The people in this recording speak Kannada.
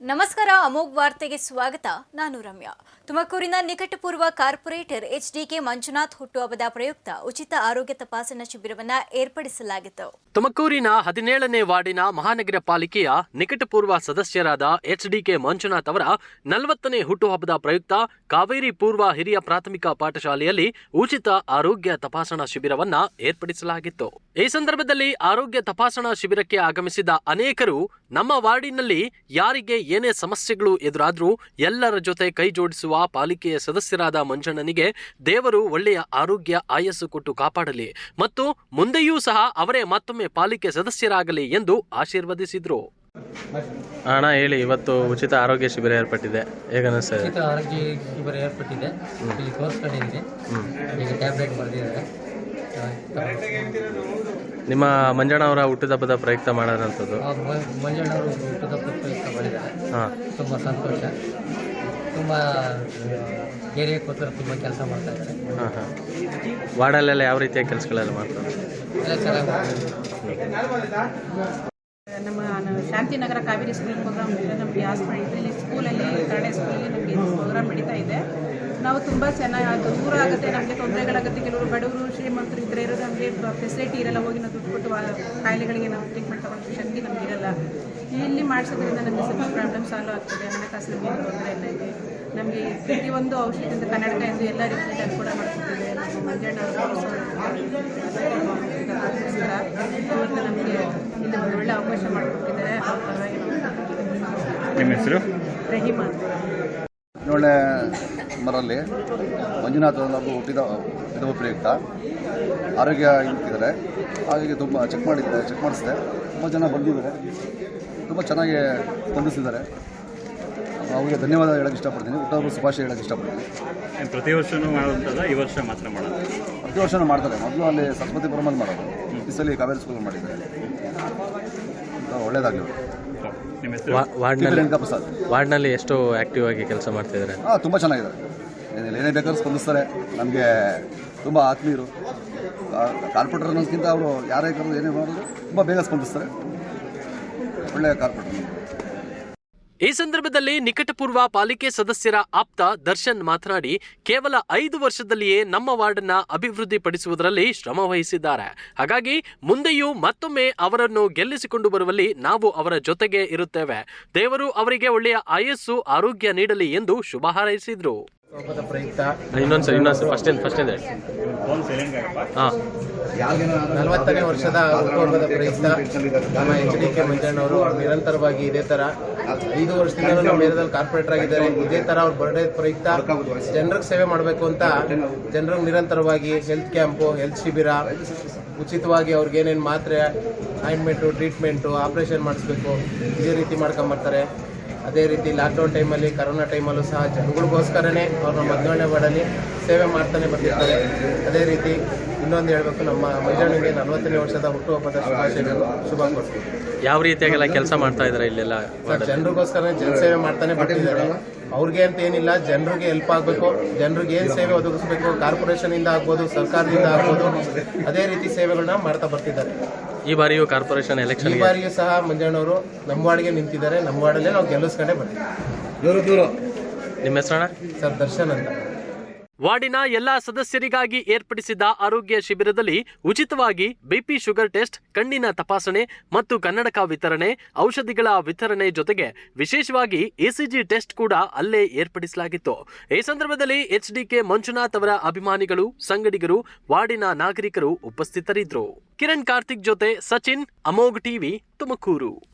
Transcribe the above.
ನಮಸ್ಕಾರ, ಅಮೋಘ್ ವಾರ್ತೆಗೆ ಸ್ವಾಗತ. ನಾನು ರಮ್ಯಾ. ತುಮಕೂರಿನ ನಿಕಟಪೂರ್ವ ಕಾರ್ಪೊರೇಟರ್ ಎಚ್ ಡಿಕೆ ಮಂಜುನಾಥ್ ಹುಟ್ಟುಹಬ್ಬದ ಪ್ರಯುಕ್ತ ಉಚಿತ ಆರೋಗ್ಯ ತಪಾಸಣಾ ಶಿಬಿರವನ್ನ ಏರ್ಪಡಿಸಲಾಗಿತ್ತು. ತುಮಕೂರಿನ ಹದಿನೇಳನೇ ವಾರ್ಡಿನ ಮಹಾನಗರ ಪಾಲಿಕೆಯ ನಿಕಟಪೂರ್ವ ಸದಸ್ಯರಾದ ಎಚ್ ಎಚ್ಡಿಕೆ ಮಂಜುನಾಥ್ ಅವರ ನಲವತ್ತನೇ ಹುಟ್ಟುಹಬ್ಬದ ಪ್ರಯುಕ್ತ ಕಾವೇರಿ ಪೂರ್ವ ಹಿರಿಯ ಪ್ರಾಥಮಿಕ ಪಾಠಶಾಲೆಯಲ್ಲಿ ಉಚಿತ ಆರೋಗ್ಯ ತಪಾಸಣಾ ಶಿಬಿರವನ್ನ ಏರ್ಪಡಿಸಲಾಗಿತ್ತು. ಈ ಸಂದರ್ಭದಲ್ಲಿ ಆರೋಗ್ಯ ತಪಾಸಣಾ ಶಿಬಿರಕ್ಕೆ ಆಗಮಿಸಿದ ಅನೇಕರು ನಮ್ಮ ವಾರ್ಡಿನಲ್ಲಿ ಯಾರಿಗೆ ಏನೇ ಸಮಸ್ಯೆಗಳು ಎದುರಾದರೂ ಎಲ್ಲರ ಜೊತೆ ಕೈ ಜೋಡಿಸುವ ಪಾಲಿಕೆಯ ಸದಸ್ಯರಾದ ಮಂಜಣ್ಣನಿಗೆ ದೇವರು ಒಳ್ಳೆಯ ಆರೋಗ್ಯ ಆಯಸ್ಸು ಕೊಟ್ಟು ಕಾಪಾಡಲಿ ಮತ್ತು ಮುಂದೆಯೂ ಸಹ ಅವರೇ ಮತ್ತೊಮ್ಮೆ ಪಾಲಿಕೆ ಸದಸ್ಯರಾಗಲಿ ಎಂದು ಆಶೀರ್ವದಿಸಿದರು. ಅಣ್ಣ ಹೇಳಿ ಇವತ್ತು ಉಚಿತ ಆರೋಗ್ಯ ಶಿಬಿರ ಏರ್ಪಟ್ಟಿದೆ. ಹೇಗನ್ನಿಸ್ತದೆ ಉಚಿತ ಆರೋಗ್ಯ ಶಿಬಿರ ಏರ್ಪಟ್ಟಿದೆ. ಇಲ್ಲಿ ತೋರಿಸ್ಕೊಂಡಿದ್ದೀನಿ. ಈಗ ಟ್ಯಾಬ್ಲೆಟ್ ಬರೆದಿದ್ದಾರೆ. ನಿಮ್ಮ ಮಂಜಣ್ಣ ಅವರ ಹುಟ್ಟುಹಬ್ಬದ ಪ್ರಯುಕ್ತ ಮಾಡೋದಂಥದ್ದು ಮಂಜಣ್ಣವರು ಹಬ್ಬದ ಪ್ರಯುಕ್ತ ಮಾಡಿದ್ದಾರೆ ಹಾಂ. ತುಂಬ ಸಂತೋಷ. ತುಂಬ ಏರಿಯಾಕ್ಕೋಸ್ಕರ ತುಂಬ ಕೆಲಸ ಮಾಡ್ತಾ ಇದ್ದಾರೆ. ಹಾಂ ಹಾಂ. ವಾರ್ಡಲ್ಲೆಲ್ಲ ಯಾವ ರೀತಿಯ ಕೆಲಸಗಳೆಲ್ಲ ಮಾಡ್ತಾರೆ? ಎಲ್ಲ ಚೆನ್ನಾಗಿ ನಮ್ಮ ಶಾಂತಿನಗರ ಕಾವೇರಿ ಸ್ಕೂಲ್ ಪ್ರೋಗ್ರಾಮ್ ಇದೆ. ನಮಗೆ ಹಾಸ್ಪಿಟಲ್ ಇದರಲ್ಲಿ ಸ್ಕೂಲಲ್ಲಿ ಕನ್ನಡ ಸ್ಕೂಲಲ್ಲಿ ನಮಗೆ ಪ್ರೋಗ್ರಾಮ್ ನಡೀತಾ ಇದೆ. ನಾವು ತುಂಬ ಚೆನ್ನಾಗಿ ಅದು ದೂರ ಆಗುತ್ತೆ ನಮಗೆ ತೊಂದರೆಗಳಾಗುತ್ತೆ. ಕೆಲವರು ಬಡವರು ಶ್ರೀಮಂತರು ಇದ್ದರೆ ಇರೋದು ನಮಗೆ ಫೆಸಿಲಿಟಿ ಇರಲ್ಲ ಹೋಗಿ ನಾವು ದುಡ್ಡು ಕೊಟ್ಟು ಕಾಯಿಲೆಗಳಿಗೆ ನಾವು ಟ್ರೀಟ್ಮೆಂಟ್ ತಗೊಳ್ಳೋ ಶಕ್ತಿ ನಮ್ಗೆ ಇರಲ್ಲ. ಇಲ್ಲಿ ಮಾಡಿಸೋದ್ರಿಂದ ನಮಗೆ ಸ್ವಲ್ಪ ಪ್ರಾಬ್ಲಮ್ ಸಾಲ್ವ್ ಆಗ್ತದೆ. ಹಣಕಾಸಿನ ಮೇಲೆ ತೊಂದರೆ ಇಲ್ಲ ಇದೆ. ನಮಗೆ ಪ್ರತಿಯೊಂದು ಔಷಧಿಯಿಂದ ಕನ್ನಡಕ ಎಂದು ಎಲ್ಲ ರೀತಿಯಲ್ಲಿ ಅನುಕೂಲ ಮಾಡಿಸುತ್ತಿದೆ ನಮ್ಮ ಮಂಜಣ್ಣ ಅವರು ನಮಗೆ ಇಲ್ಲಿ ಒಂದು ಒಳ್ಳೆ ಅವಕಾಶ ಮಾಡಿಕೊಟ್ಟಿದ್ದಾರೆ. ಅವ್ರ ಪರವಾಗಿ ನಾವು ನಿಮ್ಮ ಹೆಸರು? ರಹಿಮಾನ್ ಅಂತ. ಹದಿನೇಳನೇ ಮರಲ್ಲಿ ಮಂಜುನಾಥ್ ಅವರು ಹುಟ್ಟಿದ ಹುಟ್ಟಿದ ಪ್ರಯುಕ್ತ. ಆರೋಗ್ಯ ಇದ್ದಾರೆ. ಹಾಗಾಗಿ ತುಂಬ ಚೆಕ್ ಮಾಡಿದ್ದೆ ಚೆಕ್ ಮಾಡಿಸಿದೆ. ತುಂಬ ಜನ ಬಂದಿದ್ದಾರೆ. ತುಂಬ ಚೆನ್ನಾಗಿ ಸ್ಪಂದಿಸಿದ್ದಾರೆ ಅವರಿಗೆ ಧನ್ಯವಾದ ಹೇಳಕ್ಕೆ ಇಷ್ಟಪಡ್ತೀನಿ. ಹುಟ್ಟೋರು ಶುಭಾಶಯ ಹೇಳಕ್ಕೆ ಇಷ್ಟಪಡ್ತೀನಿ. ಪ್ರತಿ ವರ್ಷವೂ ಮಾಡುವಂಥದ್ದು ಈ ವರ್ಷ ಮಾತ್ರ ಮಾಡೋದು? ಪ್ರತಿ ವರ್ಷವೂ ಮಾಡ್ತಾರೆ. ಮೊದಲು ಅಲ್ಲಿ ಸರಸ್ವತಿಪುರಮಲ್ಲಿ ಮಾಡೋದು. ಈ ಸಲ ಕಾವೇರಿ ಸ್ಕೂಲ್ ಮಾಡಿದ್ದಾರೆ. ತುಂಬ ಒಳ್ಳೆಯದಾಗಲಿ ನಿಮ್ಮ ಹೆಸರು? ವಾರ್ಡ್ನಲ್ಲಿ ರೇಣುಕಾ ಪ್ರಸಾದ್ ವಾರ್ಡ್ನಲ್ಲಿ ಎಷ್ಟು ಆಕ್ಟಿವ್ ಆಗಿ ಕೆಲಸ ಮಾಡ್ತಿದ್ದಾರೆ? ಹಾಂ ತುಂಬ ಚೆನ್ನಾಗಿದ್ದಾರೆ. ಏನೇ ಬೇಕಾದ್ರೂ ಸ್ಪಂದಿಸ್ತಾರೆ. ನಮಗೆ ತುಂಬ ಆತ್ಮೀಯರು. ಕಾರ್ಪೊರೇಟರ್ ಅನ್ನೋದಕ್ಕಿಂತ ಅವರು ಯಾರೇ ಕರೆದು ಏನೇ ಮಾಡಿದ್ರು ತುಂಬ ಬೇಗ ಸ್ಪಂದಿಸ್ತಾರೆ. ಒಳ್ಳೆಯ ಕಾರ್ಪೊರೇಟರ್. ಈ ಸಂದರ್ಭದಲ್ಲಿ ನಿಕಟಪೂರ್ವ ಪಾಲಿಕೆ ಸದಸ್ಯರ ಆಪ್ತ ದರ್ಶನ್ ಮಾತನಾಡಿ, ಕೇವಲ ಐದು ವರ್ಷದಲ್ಲಿಯೇ ನಮ್ಮ ವಾರ್ಡನ್ನ ಅಭಿವೃದ್ಧಿಪಡಿಸುವುದರಲ್ಲಿ ಶ್ರಮ ವಹಿಸಿದ್ದಾರೆ. ಹಾಗಾಗಿ ಮುಂದೆಯೂ ಮತ್ತೊಮ್ಮೆ ಅವರನ್ನು ಗೆಲ್ಲಿಸಿಕೊಂಡು ಬರುವಲ್ಲಿ ನಾವು ಅವರ ಜೊತೆಗೆ ಇರುತ್ತೇವೆ. ದೇವರು ಅವರಿಗೆ ಒಳ್ಳೆಯ ಆಯಸ್ಸು, ಆರೋಗ್ಯ ನೀಡಲಿ ಎಂದು ಶುಭ ಹಾರೈಸಿದ್ರು. ಪ್ರಯುಕ್ತ. ಇನ್ನೊಂದು ಫಸ್ಟ್ ಫಸ್ಟ್ ಹಾಂ. ನಲವತ್ತನೇ ವರ್ಷದ ಹುಟ್ಟುಹಬ್ಬದ ಪ್ರಯುಕ್ತ. ನಮ್ಮ ಎಚ್ ಡಿ ಕೆ ಮಂಜಣ್ಣವರು ನಿರಂತರವಾಗಿ ಇದೇ ತರ ಐದು ವರ್ಷದಿಂದ ನಮ್ಮ ಏರಿಯಾದಲ್ಲಿ ಕಾರ್ಪೊರೇಟರ್ ಆಗಿದ್ದಾರೆ. ಇದೇ ತರ ಅವ್ರ ಬರ್ಡೇ ಪ್ರಯುಕ್ತ ಜನರಿಗೆ ಸೇವೆ ಮಾಡಬೇಕು ಅಂತ ಜನರಿಗೆ ನಿರಂತರವಾಗಿ ಹೆಲ್ತ್ ಕ್ಯಾಂಪು ಹೆಲ್ತ್ ಶಿಬಿರ ಉಚಿತವಾಗಿ ಅವ್ರಿಗೆ ಏನೇನು ಮಾತ್ರೆ ಆಯಿಂಟ್ಮೆಂಟು ಟ್ರೀಟ್ಮೆಂಟು ಆಪ್ರೇಷನ್ ಮಾಡಿಸ್ಬೇಕು. ಇದೇ ರೀತಿ ಮಾಡ್ಕೊಂಬರ್ತಾರೆ ಅದೇ ರೀತಿ ಲಾಕ್ಡೌನ್ ಟೈಮಲ್ಲಿ ಕರೋನಾ ಟೈಮಲ್ಲೂ ಸಹ ಜನಗಳಿಗೋಸ್ಕರನೇ ಅವ್ರನ್ನ ಮಧ್ಯಾಹ್ನ ಮಾಡಲಿ ಸೇವೆ ಮಾಡ್ತಾನೆ ಬರ್ತಿರ್ತಾರೆ. ಅದೇ ರೀತಿ ಇನ್ನೊಂದು ಹೇಳಬೇಕು ನಮ್ಮ ಮೈದಾನಿಗೆ ನಲವತ್ತನೇ ವರ್ಷದ ಹುಟ್ಟುಹಬ್ಬದ ಶುಭಾಶಯಗಳು ಶುಭ ಕೊಡ್ತೀವಿ ಯಾವ ರೀತಿಯಾಗೆಲ್ಲ ಕೆಲಸ ಮಾಡ್ತಾ ಇದ್ದಾರೆ ಇಲ್ಲೆಲ್ಲ ಜನರಿಗೋಸ್ಕರ ಜನಸೇವೆ ಮಾಡ್ತಾನೆ ಬರ್ತಿದ್ದಾರೆ. ಅವ್ರಿಗೆ ಅಂತ ಏನಿಲ್ಲ ಜನರಿಗೆ ಹೆಲ್ಪ್ ಆಗಬೇಕು ಜನರಿಗೆ ಏನು ಸೇವೆ ಒದಗಿಸ್ಬೇಕು ಕಾರ್ಪೊರೇಷನಿಂದ ಆಗ್ಬೋದು ಸರ್ಕಾರದಿಂದ ಆಗ್ಬೋದು ಅದೇ ರೀತಿ ಸೇವೆಗಳನ್ನ ಮಾಡ್ತಾ ಬರ್ತಿದ್ದಾರೆ. ಈ ಬಾರಿಯೂ ಕಾರ್ಪೊರೇಷನ್ ಎಲೆಕ್ಷನ್ ಈ ಬಾರಿಯೂ ಸಹ ಮಂಜಣ್ಣವರು ನಮ್ಮ ವಾರ್ಡ್ಗೆ ನಿಂತಿದ್ದಾರೆ. ನಮ್ಮ ವಾರ್ಡಲ್ಲೇ ನಾವು ಗೆಲ್ಲಿಸ್ಕೊಂಡೇ ಬರ್ತೀವಿ. ನಿಮ್ಮ ಹೆಸರಣ್ಣ? ಸರ್ ದರ್ಶನ್ ಅಂತ. ವಾರ್ಡಿನ ಎಲ್ಲಾ ಸದಸ್ಯರಿಗಾಗಿ ಏರ್ಪಡಿಸಿದ್ದ ಆರೋಗ್ಯ ಶಿಬಿರದಲ್ಲಿ ಉಚಿತವಾಗಿ ಬಿಪಿ ಶುಗರ್ ಟೆಸ್ಟ್, ಕಣ್ಣಿನ ತಪಾಸಣೆ ಮತ್ತು ಕನ್ನಡಕ ವಿತರಣೆ, ಔಷಧಿಗಳ ವಿತರಣೆ ಜೊತೆಗೆ ವಿಶೇಷವಾಗಿ ಎಸಿಜಿ ಟೆಸ್ಟ್ ಕೂಡ ಅಲ್ಲೇ ಏರ್ಪಡಿಸಲಾಗಿತ್ತು. ಈ ಸಂದರ್ಭದಲ್ಲಿ ಎಚ್ಡಿಕೆ ಮಂಜುನಾಥ್ ಅವರ ಅಭಿಮಾನಿಗಳು, ಸಂಗಡಿಗರು, ವಾರ್ಡಿನ ನಾಗರಿಕರು ಉಪಸ್ಥಿತರಿದ್ದರು. ಕಿರಣ್ ಕಾರ್ತಿಕ್ ಜೊತೆ ಸಚಿನ್, ಅಮೋಘ್ ಟಿವಿ ತುಮಕೂರು.